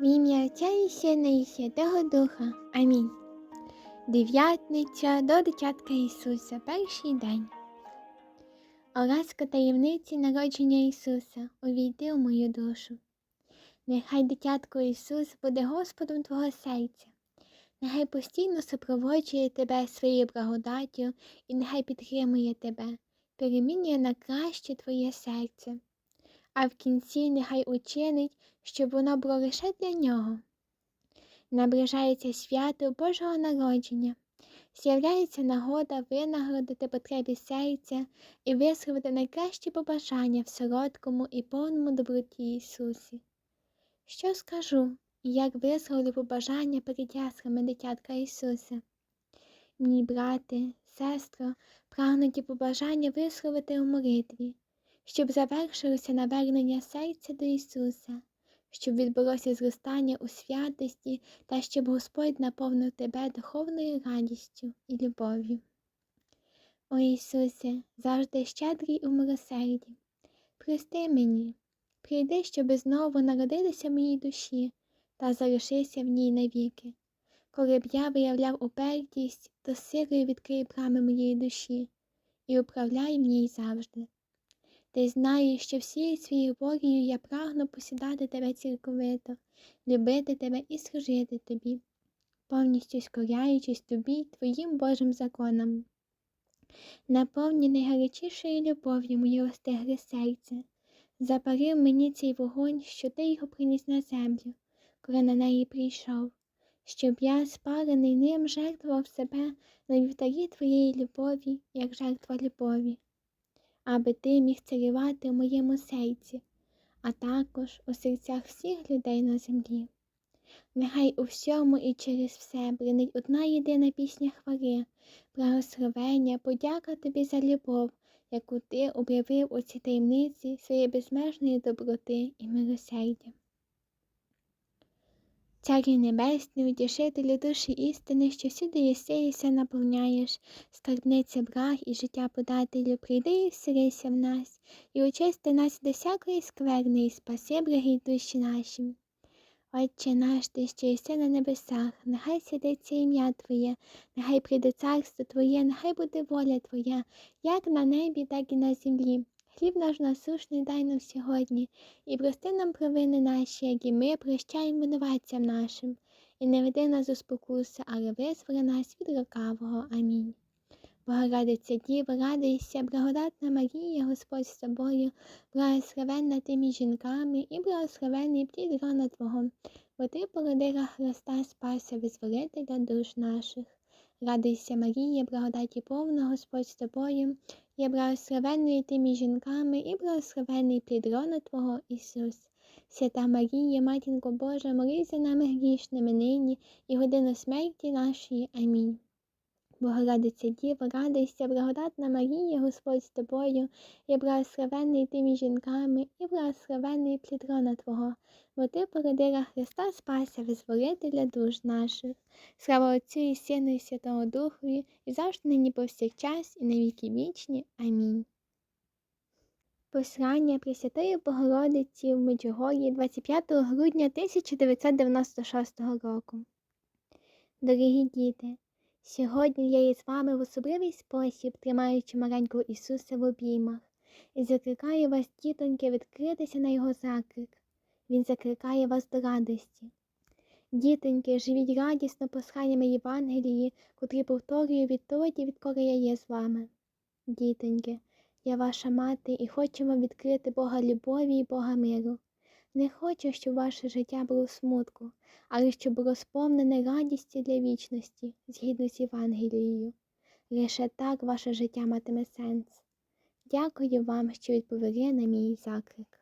В ім'я Отця і Сина і Святого Духа. Амінь. Дев'ятниця до дитятка Ісуса. Перший день. О ласка таємниці народження Ісуса, увійди у мою душу. Нехай дитятко Ісус буде Господом Твого серця. Нехай постійно супроводжує тебе своєю благодаттю і нехай підтримує тебе, перемінює на краще твоє серце, а в кінці нехай учинить, щоб воно було лише для нього. Наближається свято Божого народження, з'являється нагода винагородити потребі серця і висловити найкращі побажання в солодкому і повному доброті Ісусі. Що скажу як висловлю побажання перед яслами дитятка Ісуса? Мій брате, сестро, прагнуті побажання висловити у молитві, щоб завершилося навернення серця до Ісуса, щоб відбулося зростання у святості та щоб Господь наповнив тебе духовною радістю і любов'ю. О Ісусе, завжди щедрий у милосерді, прости мені, прийди, щоби знову народитися в моїй душі та залишися в ній навіки. Коли б я виявляв упертість, то силою відкрий брами моєї душі і управляй в ній завжди. Ти знаєш, що всією своєю волею я прагну посідати тебе цілковито, любити тебе і служити тобі, повністю скоряючись тобі твоїм Божим законам. Наповні найгарячішою любов'ю моє остегле серце, запарив мені цей вогонь, що ти його приніс на землю, коли на неї прийшов, щоб я, спалений ним, жертвував себе на вівтарі твоєї любові, як жертва любові аби ти міг царювати в моєму серці, а також у серцях всіх людей на землі. Нехай у всьому і через все бринить одна єдина пісня хвали, благословення, подяка тобі за любов, яку ти об'явив у цій таємниці своєї безмежної доброти і милосердя. Царю Небесний, утішителю душі істини, що всюди єсеєся наповняєш, скарбниця брах і життя подателю, прийди і вселися в нас, і очисти нас до всякої скверни, і спаси, благі душі наші. Отче наш, ти, що єси на небесах, нехай сидиться ім'я Твоє, нехай прийде царство Твоє, нехай буде воля Твоя, як на небі, так і на землі. Хліб наш насушний дай нам сьогодні, і прости нам провини наші, як і ми прощаємо винуватцям нашим, і не веди нас у спокуси, але визволи нас від лукавого. Амінь. Богородиця Діва, радуйся, благодатна Марія, Господь з тобою, благословенна ти між жінками, і благословенний плід рона Твого, бо ти породила Христа, Спася, визволителя душ наших. Радуйся, Марія, благодаті повна, Господь з тобою, я благословенний ти між жінками, і благословений плід рона Твого Ісус. Свята Марія, Матінко Божа, молись за нами грішними нині і годину смерті нашої. Амінь. Богородиця Діва, радуйся, благодатна Марія, Господь з тобою, є благословенний ти між жінками, і благословенний плід рона Твого, бо ти породила Христа Спася, визволителя душ наших. Слава Отцю і Сину, і Святого Духові, і завжди нині повсякчас, і на віки вічні. Амінь. Послання Пресвятої Богородиці в Меджугор'ї 25 грудня 1996 року. Дорогі діти, Сьогодні я із вами в особливий спосіб, тримаючи маленького Ісуса в обіймах, і закликаю вас, дітоньки, відкритися на Його заклик. Він закликає вас до радості. Дітоньки, живіть радісно посланнями Євангелії, котрі повторюю відтоді, відколи я є з вами. Дітоньки, я ваша мати і вам відкрити Бога любові і Бога миру. Не хочу, щоб ваше життя було смутку, але щоб було сповнене радістю для вічності, згідно з Євангелією. Лише так ваше життя матиме сенс. Дякую вам, що відповіли на мій заклик.